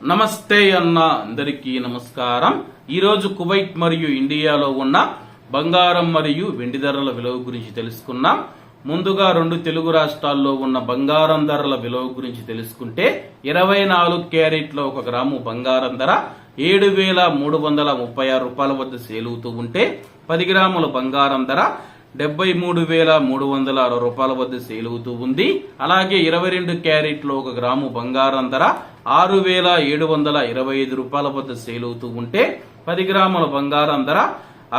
నమస్తే అన్న అందరికీ నమస్కారం. ఈరోజు కువైట్ మరియు ఇండియాలో ఉన్న బంగారం మరియు వెండి ధరల విలువ గురించి తెలుసుకున్నాం ముందుగా రెండు తెలుగు రాష్ట్రాల్లో ఉన్న బంగారం ధరల విలువ గురించి తెలుసుకుంటే ఇరవై నాలుగు క్యారెట్ల ఒక గ్రాము బంగారం ధర ఏడు వేల మూడు వందల ముప్పై ఆరు రూపాయల వద్ద సేలుతూ ఉంటే పది గ్రాముల బంగారం ధర డెబ్బై మూడు వేల మూడు వందల అరవై రూపాయల వద్ద సేలుతూ ఉంది. అలాగే ఇరవై రెండు క్యారెట్లో ఒక గ్రాము బంగారం ధర ఆరు వేల ఏడు వందల ఇరవై ఐదు రూపాయల వద్ద సేలుతూ ఉంటే పది గ్రాముల బంగారం ధర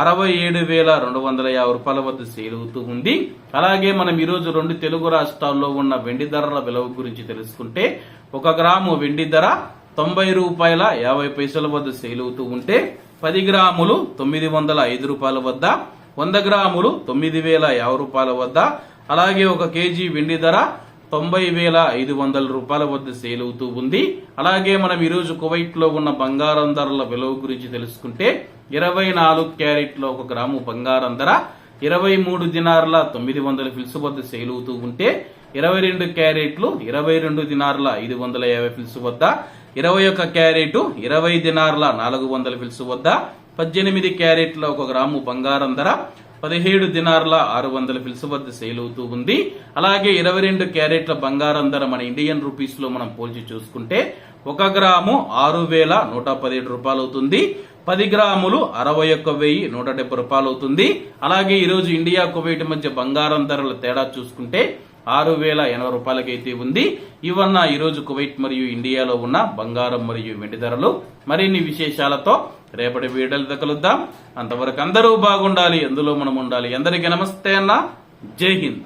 అరవై ఏడు వేల రెండు వందల యాభై రూపాయల వద్ద సేలుతూ ఉంది. అలాగే మనం ఈరోజు రెండు తెలుగు రాష్ట్రాల్లో ఉన్న వెండి ధరల విలువ గురించి తెలుసుకుంటే ఒక గ్రాము వెండి ధర తొంభై రూపాయల యాభై పైసల వద్ద సేలుతూ ఉంటే పది గ్రాములు తొమ్మిది వందల ఐదు రూపాయల వద్ద వంద గ్రాములు తొమ్మిది వేల యాభై రూపాయల వద్ద అలాగే ఒక కేజీ వెండి ధర తొంభై వేల ఐదు వందల రూపాయల వద్ద సేల్ అవుతూ ఉంది. అలాగే మనం ఈరోజు కువైట్లో ఉన్న బంగారం ధరల విలువ గురించి తెలుసుకుంటే ఇరవై నాలుగు క్యారెట్లో ఒక గ్రాము బంగారం ధర ఇరవై మూడు దినార్ల తొమ్మిది వందల ఫిల్స్ వద్ద సేల్ అవుతూ ఉంటే ఇరవై రెండు క్యారెట్లు ఇరవై రెండు దినార్ల ఐదు వందల యాభై ఫిల్స్ వద్ద ఇరవై ఒక్క క్యారెట్ ఇరవై దినార్ల నాలుగు వందల ఫిల్స్ వద్ద పద్దెనిమిది క్యారెట్ల ఒక గ్రాము బంగారం ధర పదిహేడు దినార్ల ఆరు వందల ఫిల్స్ వద్ద సేల్ అవుతూ ఉంది. అలాగే ఇరవై రెండు క్యారెట్ల బంగారం ధర మన ఇండియన్ రూపీస్లో మనం పోల్చి చూసుకుంటే ఒక గ్రాము ఆరు వేల నూట పదిహేడు రూపాయలు అవుతుంది పది గ్రాములు అరవై ఒక్క వెయ్యి నూట డెబ్బై రూపాయలు అవుతుంది. అలాగే ఈరోజు ఇండియా కువైట్ మధ్య బంగారం ధరల తేడా చూసుకుంటే ఆరు వేల ఎనభై రూపాయలకైతే ఉంది. ఇవన్న ఈరోజు కువైట్ మరియు ఇండియాలో ఉన్న బంగారం మరియు వెండి ధరలు. మరిన్ని విశేషాలతో రేపటి వీడియోలు కలుద్దాం. అంతవరకు అందరూ బాగుండాలి. ఎందులో మనం ఉండాలి. అందరికీ నమస్తే అన్న. జై హింద్.